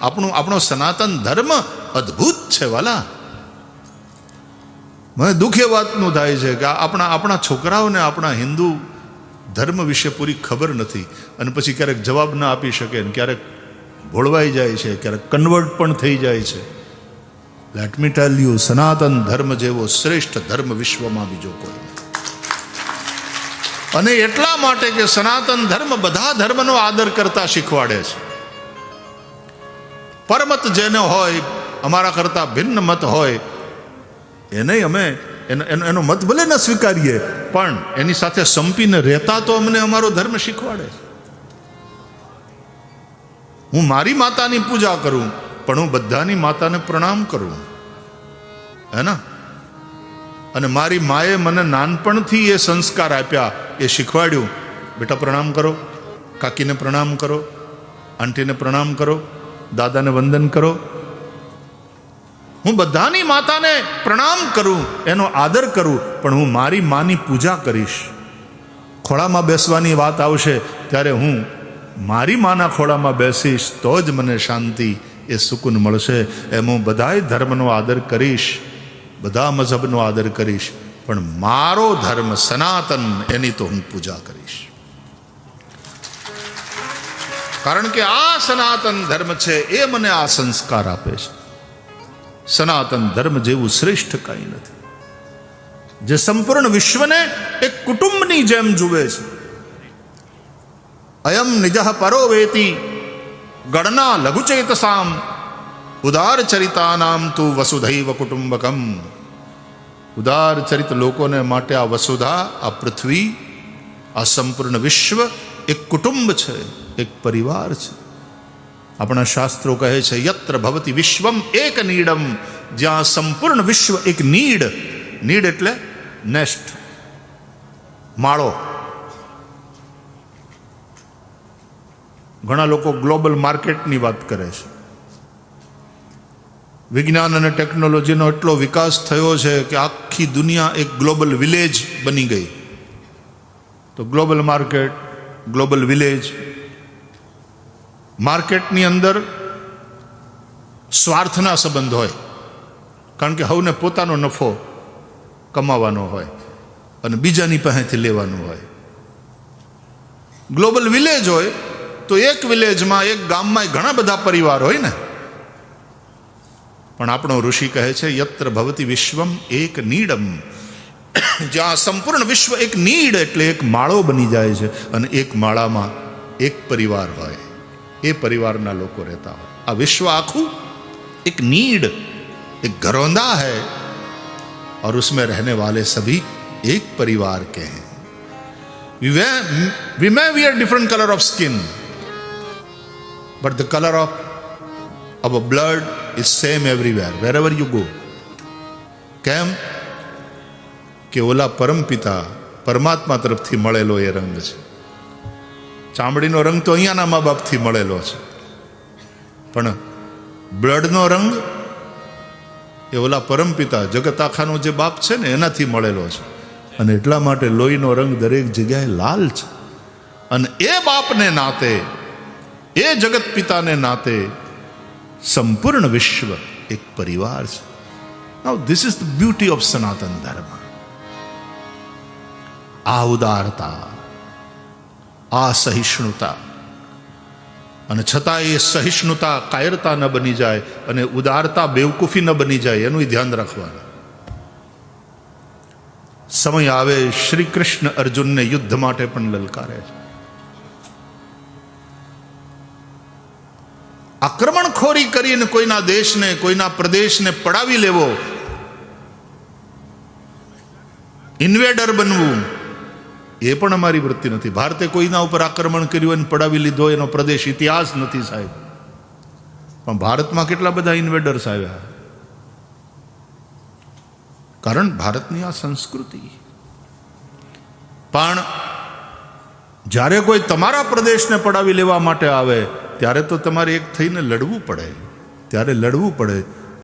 આપણું, આપણો સનાતન ધર્મ અદ્ભુત છે, વાલા. મને દુઃખ એ વાતનું થાય છે કે આપણા આપણા છોકરાઓને આપણા હિન્દુ ધર્મ વિશે પૂરી ખબર નથી. અને પછી ક્યારેક જવાબ ના આપી શકે ને ક્યારેક ભોળવાઈ જાય છે, ક્યારેક કન્વર્ટ પણ થઈ જાય છે. લેટ મી ટેલ યુ સનાતન ધર્મ જેવો શ્રેષ્ઠ ધર્મ વિશ્વમાં બીજો કોઈ. અને એટલા માટે કે સનાતન ધર્મ બધા ધર્મનો આદર કરતા શીખવાડે છે. પરમત જેનો હોય, અમારા કરતા ભિન્ન મત હોય, એને અમે એનો એનો મત ભલે ન સ્વીકારીએ, પણ એની સાથે સંપીને રહેતા તો અમને અમારો ધર્મ શીખવાડે હું મારી માતાની પૂજા કરું, પણ હું બધાની માતાને પ્રણામ કરું. હે ને? અને મારી માએ મને નાનપણથી એ સંસ્કાર આપ્યા, એ શીખવાડ્યું. બેટા, પ્રણામ કરો. કાકીને પ્રણામ કરો. આંટીને પ્રણામ કરો. દાદાને વંદન કરો. હું બધાની માતાને પ્રણામ કરું, એનો આદર કરું, પણ હું મારી માની પૂજા કરીશ. ખોળામાં બેસવાની વાત આવશે, ત્યારે હું મારી માના ખોળામાં બેસીશ, તો જ મને શાંતિ એ સુકૂન મળશે. એમ હું બધાય ધર્મનો આદર કરીશ, બધા મઝહબનો આદર કરીશ, પણ મારો ધર્મ સનાતન, એની તો હું પૂજા કરીશ. કારણ કે આ સનાતન ધર્મ છે, એ મને આ સંસ્કાર આપે છે. સનાતન ધર્મ જેવું શ્રેષ્ઠ કંઈ નથી. જે સંપૂર્ણ વિશ્વને એક કુટુંબની જેમ જુએ છે. અયમ નિજ પરો વેતી, ગણના લઘુચેતસામ ઉદાર ચરિતાનામ તું વસુધૈવ કુટુંબકમ. ઉદાર ચરિત લોકોને માટે આ વસુધા, આ પૃથ્વી, આ સંપૂર્ણ વિશ્વ એક કુટુંબ છે. એક પરિવાર છે આપણા શાસ્ત્રો કહે છે યત્ર ભવતી વિશ્વમ એક નીડમ જ્યાં સંપૂર્ણ વિશ્વ એક નીડ નીડ એટલે નેસ્ટ માળો ઘણા લોકો ગ્લોબલ માર્કેટની વાત કરે છે વિજ્ઞાન અને ટેકનોલોજીનો એટલો વિકાસ થયો છે કે આખી દુનિયા એક ગ્લોબલ વિલેજ બની ગઈ તો ગ્લોબલ માર્કેટ ગ્લોબલ વિલેજ માર્કેટની અંદર સ્વાર્થના સંબંધ હોય. કારણ કે હવને પોતાનો નફો કમાવાનો હોય અને બીજાની પાસેથી લેવાનું હોય. ગ્લોબલ વિલેજ હોય તો એક વિલેજમાં એક ગામમાં ઘણા બધા પરિવાર હોય ને. પણ આપણો ઋષિ કહે છે, યત્ર ભવતી વિશ્વમ એક નીડમ. જ્યાં સંપૂર્ણ વિશ્વ એક નીડ એટલે એક માળો બની જાય છે અને એક માળામાં એક પરિવાર હોય. એ પરિવારના લોકો રહેતા હોય આ વિશ્વ આખું एक नीड एक घरौंदा है और उसमें रहने वाले सभी एक परिवार के हैं we may, we may wear different color of skin but the color of our blood is same everywhere wherever you go કેમ કે ઓલા પરમ પિતા પરમાત્મા તરફથી મળેલો એ રંગ છે ચામડીનો રંગ તો અહીંયાના મા બાપથી મળેલો છે. પણ બ્લડનો રંગ એ ઓલા પરમપિતા જગત આખાનો જે બાપ છે ને, એનાથી મળેલો છે. અને એટલા માટે લોહીનો રંગ દરેક જગ્યાએ લાલ છે. અને એ બાપને નાતે, એ જગત પિતાને નાતે સંપૂર્ણ વિશ્વ એક પરિવાર છે. Now this is the beauty of Sanatan Dharma આ ઉદારતા આ સહિષ્ણુતા. અને છતાં એ સહિષ્ણુતા કાયરતા ન બની જાય અને ઉદારતા બેવકૂફી ન બની જાય, એનું ધ્યાન રાખવાનું. સમય આવે શ્રી કૃષ્ણ અર્જુનને યુદ્ધ માટે પણ લલકારે છે. આક્રમણખોરી કરીને કોઈના દેશને, કોઈના પ્રદેશને પડાવી લેવો, ઇન્વેડર બનવું એ પણ અમારી વૃત્તિ નથી. ભારતે કોઈના ઉપર આક્રમણ કર્યું અને પડાવી લીધો એનો પ્રદેશ ઇતિહાસ નથી સાહેબ. પણ ભારતમાં કેટલા બધા ઇન્વેડર્સ આવ્યા? કારણ ભારતની આ સંસ્કૃતિ. પણ જ્યારે કોઈ તમારા પ્રદેશને પડાવી લેવા માટે આવે, ત્યારે તો તમારે એક થઈને લડવું પડે. ત્યારે લડવું પડે.